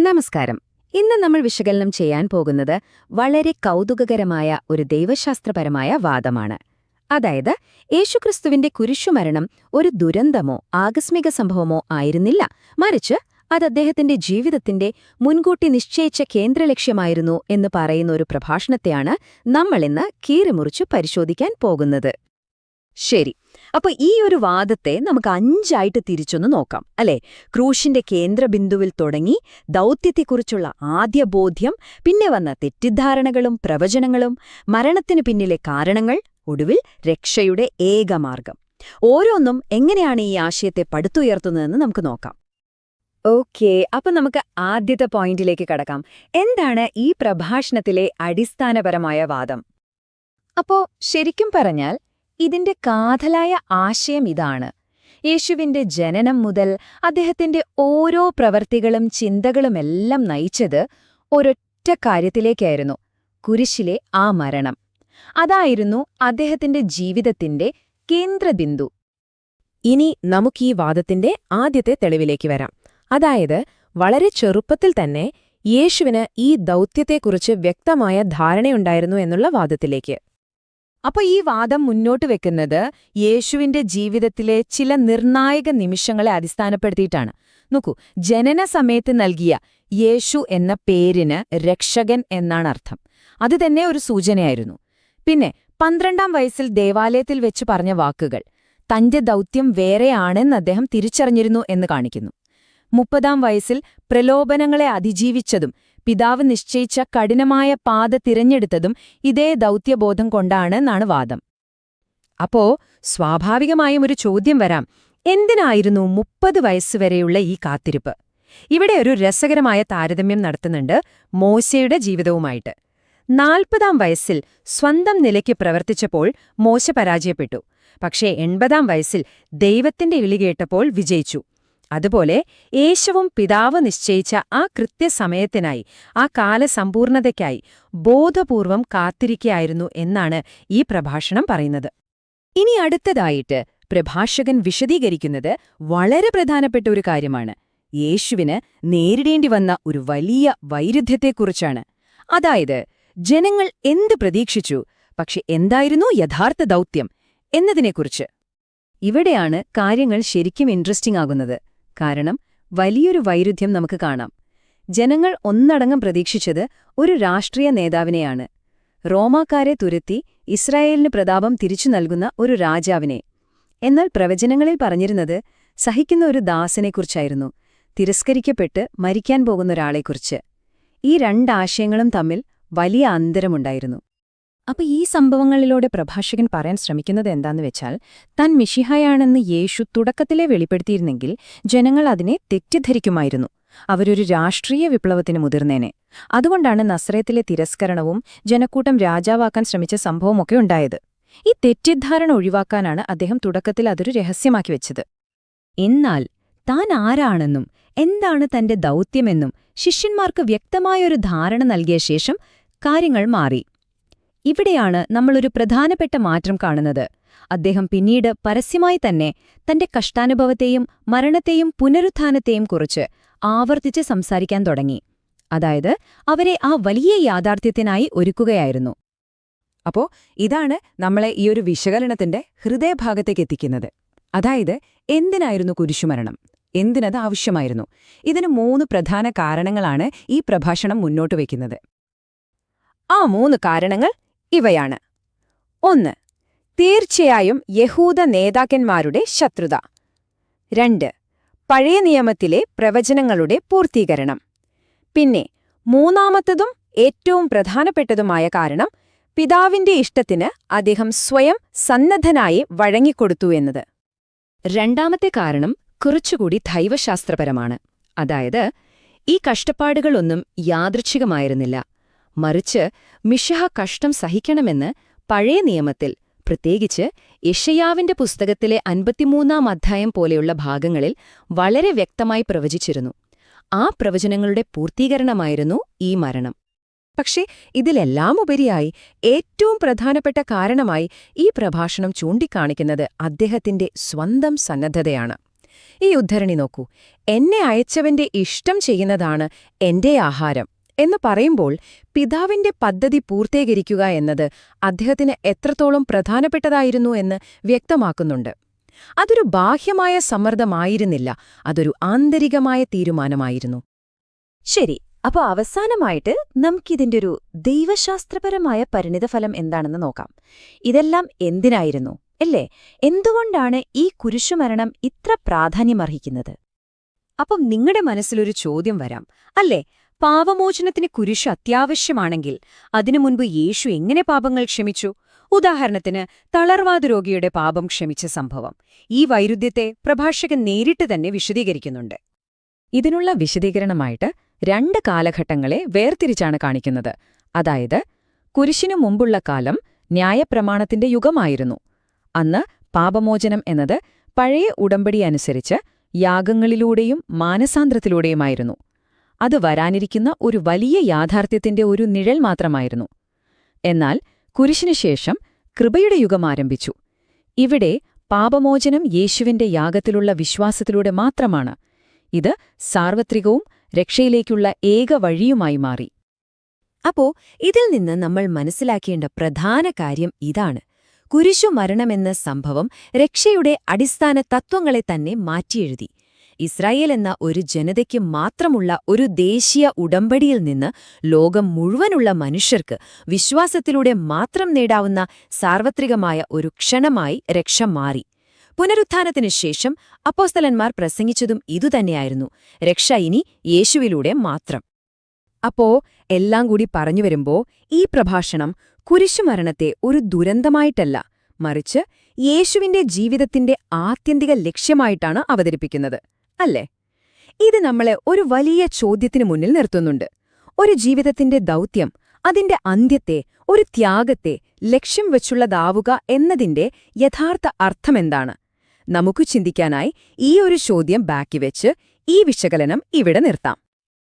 നമസ്കാരം. ഇന്ന് നമ്മൾ വിശകലനം ചെയ്യാൻ പോകുന്നത് വളരെ കൗതുകകരമായ ഒരു ദൈവശാസ്ത്രപരമായ വാദമാണ്. അതായത് യേശുക്രിസ്തുവിന്റെ കുരിശുമരണം ഒരു ദുരന്തമോ ആകസ്മിക സംഭവമോ ആയിരുന്നില്ല. മറിച്ച് അത് അദ്ദേഹത്തിന്റെ ജീവിതത്തിന്റെ മുൻകൂട്ടി നിശ്ചയിച്ച കേന്ദ്രലക്ഷ്യമായിരുന്നു എന്ന് പറയുന്ന ഒരു പ്രഭാഷണത്തെയാണ് നമ്മളിന്ന് കീറിമുറിച്ചു പരിശോധിക്കാൻ പോകുന്നത്. ശരി അപ്പൊ ഈ ഒരു വാദത്തെ നമുക്ക് അഞ്ചായിട്ട് തിരിച്ചൊന്ന് നോക്കാം അല്ലെ? ക്രൂശിന്റെ കേന്ദ്രബിന്ദുവിൽ തുടങ്ങി ദൗത്യത്തെക്കുറിച്ചുള്ള ആദ്യ ബോധ്യം പിന്നെ വന്ന തെറ്റിദ്ധാരണകളും പ്രവചനങ്ങളും മരണത്തിനു പിന്നിലെ കാരണങ്ങൾ ഒടുവിൽ രക്ഷയുടെ ഏകമാർഗം. ഓരോന്നും എങ്ങനെയാണ് ഈ ആശയത്തെ പടുത്തുയർത്തുന്നതെന്ന് നമുക്ക് നോക്കാം. ഓക്കേ അപ്പൊ നമുക്ക് ആദ്യത്തെ പോയിന്റിലേക്ക് കടക്കാം. എന്താണ് ഈ പ്രഭാഷണത്തിലെ അടിസ്ഥാനപരമായ വാദം? അപ്പോ ശരിക്കും പറഞ്ഞാൽ ഇതിന്റെ കാതലായ ആശയം ഇതാണ്. യേശുവിന്റെ ജനനം മുതൽ അദ്ദേഹത്തിന്റെ ഓരോ പ്രവർത്തികളും ചിന്തകളുമെല്ലാം നയിച്ചത് ഒരൊറ്റ കാര്യത്തിലേക്കായിരുന്നു കുരിശിലെ ആ മരണം. അതായിരുന്നു അദ്ദേഹത്തിന്റെ ജീവിതത്തിന്റെ കേന്ദ്രബിന്ദു. ഇനി നമുക്കീ വാദത്തിന്റെ ആദ്യത്തെ തെളിവിലേക്ക് വരാം. അതായത് വളരെ ചെറുപ്പത്തിൽ തന്നെ യേശുവിന് ഈ ദൗത്യത്തെക്കുറിച്ച് വ്യക്തമായ ധാരണയുണ്ടായിരുന്നു എന്നുള്ള വാദത്തിലേക്ക്. അപ്പൊ ഈ വാദം മുന്നോട്ട് വെക്കുന്നത് യേശുവിന്റെ ജീവിതത്തിലെ ചില നിർണായക നിമിഷങ്ങളെ അടിസ്ഥാനപ്പെടുത്തിയിട്ടാണ്. നോക്കൂ ജനന സമയത്ത് നൽകിയ യേശു എന്ന പേരിന് രക്ഷകൻ എന്നാണ് അർത്ഥം. അത് തന്നെ ഒരു സൂചനയായിരുന്നു. പിന്നെ പന്ത്രണ്ടാം വയസ്സിൽ ദേവാലയത്തിൽ വെച്ച് പറഞ്ഞ വാക്കുകൾ തന്റെ ദൗത്യം വേറെയാണെന്ന് അദ്ദേഹം തിരിച്ചറിഞ്ഞിരുന്നു എന്ന് കാണിക്കുന്നു. മുപ്പതാം വയസ്സിൽ പ്രലോഭനങ്ങളെ അതിജീവിച്ചതും പിതാവ് നിശ്ചയിച്ച കഠിനമായ പാത തിരഞ്ഞെടുത്തതും ഇതേ ദൗത്യബോധം കൊണ്ടാണെന്നാണ് വാദം. അപ്പോ സ്വാഭാവികമായും ഒരു ചോദ്യം വരാം. എന്തിനായിരുന്നു മുപ്പത് വയസ്സുവരെയുള്ള ഈ കാത്തിരിപ്പ്? ഇവിടെ ഒരു രസകരമായ താരതമ്യം നടത്തുന്നുണ്ട് മോശയുടെ ജീവിതവുമായിട്ട്. നാൽപ്പതാം വയസ്സിൽ സ്വന്തം നിലയ്ക്ക് പ്രവർത്തിച്ചപ്പോൾ മോശ പരാജയപ്പെട്ടു. പക്ഷേ എൺപതാം വയസ്സിൽ ദൈവത്തിന്റെ ഇളികേട്ടപ്പോൾ വിജയിച്ചു. അതുപോലെ യേശുവും പിതാവ് നിശ്ചയിച്ച ആ കൃത്യസമയത്തിനായി ആ കാലസമ്പൂർണതയ്ക്കായി ബോധപൂർവം കാത്തിരിക്കയായിരുന്നു എന്നാണ് ഈ പ്രഭാഷണം പറയുന്നത്. ഇനി അടുത്തതായിട്ട് പ്രഭാഷകൻ വിശദീകരിക്കുന്നത് വളരെ പ്രധാനപ്പെട്ട ഒരു കാര്യമാണ്. യേശുവിന് നേരിടേണ്ടി വന്ന ഒരു വലിയ വൈരുദ്ധ്യത്തെക്കുറിച്ചാണ്. അതായത് ജനങ്ങൾ എന്ത് പ്രതീക്ഷിച്ചു? പക്ഷെ എന്തായിരുന്നു യഥാർത്ഥ ദൗത്യം എന്നതിനെക്കുറിച്ച്. ഇവിടെയാണ് കാര്യങ്ങൾ ശരിക്കും ഇൻട്രസ്റ്റിംഗ് ആകുന്നത്. കാരണം വലിയൊരു വൈരുദ്ധ്യം നമുക്ക് കാണാം. ജനങ്ങൾ ഒന്നടങ്കം പ്രതീക്ഷിച്ചത് ഒരു രാഷ്ട്രീയ നേതാവിനെയാണ്. റോമാക്കാരെ തുരത്തി ഇസ്രായേലിന് പ്രതാപം തിരിച്ചു നൽകുന്ന ഒരു രാജാവിനെ. എന്നാൽ പ്രവചനങ്ങളിൽ പറഞ്ഞിരുന്നത് സഹിക്കുന്ന ഒരു ദാസനെക്കുറിച്ചായിരുന്നു തിരസ്കരിക്കപ്പെട്ട് മരിക്കാൻ പോകുന്ന ഒരാളെക്കുറിച്ച്. ഈ രണ്ടാശയങ്ങളും തമ്മിൽ വലിയ അന്തരമുണ്ടായിരുന്നു. അപ്പൊ ഈ സംഭവങ്ങളിലൂടെ പ്രഭാഷകൻ പറയാൻ ശ്രമിക്കുന്നത് എന്താന്ന് വെച്ചാൽ താൻ മിഷിഹായാണെന്ന് യേശു തുടക്കത്തിലെ വെളിപ്പെടുത്തിയിരുന്നെങ്കിൽ ജനങ്ങൾ അതിനെ തെറ്റിദ്ധരിക്കുമായിരുന്നു. അവരൊരു രാഷ്ട്രീയ വിപ്ലവത്തിന് മുതിർന്നേനെ. അതുകൊണ്ടാണ് നസ്രയത്തിലെ തിരസ്കരണവും ജനക്കൂട്ടം രാജാവാക്കാൻ ശ്രമിച്ച സംഭവമൊക്കെ ഉണ്ടായത്. ഈ തെറ്റിദ്ധാരണ ഒഴിവാക്കാനാണ് അദ്ദേഹം തുടക്കത്തിൽ അതൊരു രഹസ്യമാക്കി വെച്ചത്. എന്നാൽ താൻ ആരാണെന്നും എന്താണ് തന്റെ ദൗത്യമെന്നും ശിഷ്യന്മാർക്ക് വ്യക്തമായൊരു ധാരണ നൽകിയ ശേഷം കാര്യങ്ങൾ മാറി. ഇവിടെയാണ് നമ്മളൊരു പ്രധാനപ്പെട്ട മാറ്റം കാണുന്നത്. അദ്ദേഹം പിന്നീട് പരസ്യമായി തന്നെ തന്റെ കഷ്ടാനുഭവത്തെയും മരണത്തെയും പുനരുത്ഥാനത്തെയും കുറിച്ച് ആവർത്തിച്ച് സംസാരിക്കാൻ തുടങ്ങി. അതായത് അവരെ ആ വലിയ യാഥാർത്ഥ്യത്തിനായി ഒരുക്കുകയായിരുന്നു. അപ്പോ ഇതാണ് നമ്മളെ ഈ ഒരു വിശകലനത്തിന്റെ ഹൃദയഭാഗത്തേക്ക് എത്തിക്കുന്നത്. അതായത് എന്തിനായിരുന്നു കുരിശുമരണം? എന്തിനത് ആവശ്യമായിരുന്നു? ഇതിന് മൂന്ന് പ്രധാന കാരണങ്ങളാണ് ഈ പ്രഭാഷണം മുന്നോട്ട് വയ്ക്കുന്നത് ആ മൂന്ന് കാരണങ്ങൾ ഇവയാണ്. ഒന്ന് തീർച്ചയായും യഹൂദ നേതാക്കന്മാരുടെ ശത്രുത. രണ്ട് പഴയ നിയമത്തിലെ പ്രവചനങ്ങളുടെ പൂർത്തീകരണം. പിന്നെ മൂന്നാമത്തതും ഏറ്റവും പ്രധാനപ്പെട്ടതുമായ കാരണം പിതാവിന്റെ ഇഷ്ടത്തിന് അദ്ദേഹം സ്വയം സന്നദ്ധനായി വഴങ്ങിക്കൊടുത്തു എന്നത്. രണ്ടാമത്തെ കാരണം കുറച്ചുകൂടി ദൈവശാസ്ത്രപരമാണ്. അതായത് ഈ കഷ്ടപ്പാടുകളൊന്നും യാദൃച്ഛികമായിരുന്നില്ല. മറിച്ച് മിഷഹ കഷ്ടം സഹിക്കണമെന്ന് പഴയ നിയമത്തിൽ പ്രത്യേകിച്ച് യഷയാവിന്റെ പുസ്തകത്തിലെ അൻപത്തിമൂന്നാം അധ്യായം പോലെയുള്ള ഭാഗങ്ങളിൽ വളരെ വ്യക്തമായി പ്രവചിച്ചിരുന്നു. ആ പ്രവചനങ്ങളുടെ പൂർത്തീകരണമായിരുന്നു ഈ മരണം. പക്ഷേ ഇതിലെല്ലാം ഉപരിയായി ഏറ്റവും പ്രധാനപ്പെട്ട കാരണമായി ഈ പ്രഭാഷണം ചൂണ്ടിക്കാണിക്കുന്നത് അദ്ദേഹത്തിന്റെ സ്വന്തം സന്നദ്ധതയാണ്. ഈ ഉദ്ധരണി നോക്കൂ എന്നെ അയച്ചവന്റെ ഇഷ്ടം ചെയ്യുന്നതാണ് എന്റെ ആഹാരം. എന്ന് പറയുമ്പോൾ പിതാവിന്റെ പദ്ധതി പൂർത്തീകരിക്കുക എന്നത് അദ്ദേഹത്തിന് എത്രത്തോളം പ്രധാനപ്പെട്ടതായിരുന്നു എന്ന് വ്യക്തമാക്കുന്നുണ്ട്. അതൊരു ബാഹ്യമായ സമ്മർദ്ദമായിരുന്നില്ല അതൊരു ആന്തരികമായ തീരുമാനമായിരുന്നു. ശരി അപ്പൊ അവസാനമായിട്ട് നമുക്കിതിന്റെ ഒരു ദൈവശാസ്ത്രപരമായ പരിണിതഫലം എന്താണെന്ന് നോക്കാം. ഇതെല്ലാം എന്തിനായിരുന്നു അല്ലേ? എന്തുകൊണ്ടാണ് ഈ കുരിശുമരണം ഇത്ര പ്രാധാന്യമർഹിക്കുന്നത്? അപ്പം നിങ്ങളുടെ മനസ്സിലൊരു ചോദ്യം വരാം അല്ലേ? പാപമോചനത്തിന് കുരിശ് അത്യാവശ്യമാണെങ്കിൽ അതിനു മുൻപ് യേശു എങ്ങനെ പാപങ്ങൾ ക്ഷമിച്ചു? ഉദാഹരണത്തിന് തളർവാദ രോഗിയുടെ പാപം ക്ഷമിച്ച സംഭവം. ഈ വൈരുദ്ധ്യത്തെ പ്രഭാഷകൻ നേരിട്ട് തന്നെ വിശദീകരിക്കുന്നുണ്ട്. ഇതിനുള്ള വിശദീകരണമായിട്ട് രണ്ട് കാലഘട്ടങ്ങളെ വേർതിരിച്ചാണ് കാണിക്കുന്നത്. അതായത് കുരിശിനു മുമ്പുള്ള കാലം ന്യായപ്രമാണത്തിന്റെ യുഗമായിരുന്നു. അന്ന് പാപമോചനം എന്നത് പഴയ ഉടമ്പടി അനുസരിച്ച് യാഗങ്ങളിലൂടെയും മാനസാന്ത്രത്തിലൂടെയുമായിരുന്നു. അത് വരാനിരിക്കുന്ന ഒരു വലിയ യാഥാർത്ഥ്യത്തിന്റെ ഒരു നിഴൽ മാത്രമായിരുന്നു. എന്നാൽ കുരിശിനു ശേഷം കൃപയുടെ യുഗം ആരംഭിച്ചു. ഇവിടെ പാപമോചനം യേശുവിന്റെ യാഗത്തിലുള്ള വിശ്വാസത്തിലൂടെ മാത്രമാണ്. ഇത് സാർവത്രികവും രക്ഷയിലേക്കുള്ള ഏക വഴിയുമായി മാറി. അപ്പോ ഇതിൽ നിന്ന് നമ്മൾ മനസ്സിലാക്കേണ്ട പ്രധാന കാര്യം ഇതാണ്. കുരിശു മരണമെന്ന സംഭവം രക്ഷയുടെ അടിസ്ഥാന തത്വങ്ങളെ തന്നെ മാറ്റിയെഴുതി. ഇസ്രായേൽ എന്ന ഒരു ജനതയ്ക്ക് മാത്രമുള്ള ഒരു ദേശീയ ഉടമ്പടിയിൽ നിന്ന് ലോകം മുഴുവനുള്ള മനുഷ്യർക്ക് വിശ്വാസത്തിലൂടെ മാത്രം നേടാവുന്ന സാർവത്രികമായ ഒരു ക്ഷണമായി രക്ഷ മാറി. പുനരുത്ഥാനത്തിനു ശേഷം അപ്പോസ്തലന്മാർ പ്രസംഗിച്ചതും ഇതുതന്നെയായിരുന്നു. രക്ഷ ഇനി യേശുവിലൂടെ മാത്രം. അപ്പോ എല്ലാം കൂടി പറഞ്ഞു വരുമ്പോ ഈ പ്രഭാഷണം കുരിശുമരണത്തെ ഒരു ദുരന്തമായിട്ടല്ല മറിച്ച് യേശുവിന്റെ ജീവിതത്തിന്റെ ആത്യന്തിക ലക്ഷ്യമായിട്ടാണ് അവതരിപ്പിക്കുന്നത്. അല്ലേ? ഇത് നമ്മളെ ഒരു വലിയ ചോദ്യത്തിനു മുന്നിൽ നിർത്തുന്നുണ്ട്. ഒരു ജീവിതത്തിന്റെ ദൗത്യം അതിന്റെ അന്ത്യത്തെ ഒരു ത്യാഗത്തെ ലക്ഷ്യം വെച്ചുള്ളതാവുക എന്നതിന്റെ യഥാർത്ഥ അർത്ഥമെന്താണ്? നമുക്ക് ചിന്തിക്കാനായി ഈ ഒരു ചോദ്യം ബാക്കി വെച്ച് ഈ വിശകലനം ഇവിടെ നിർത്താം.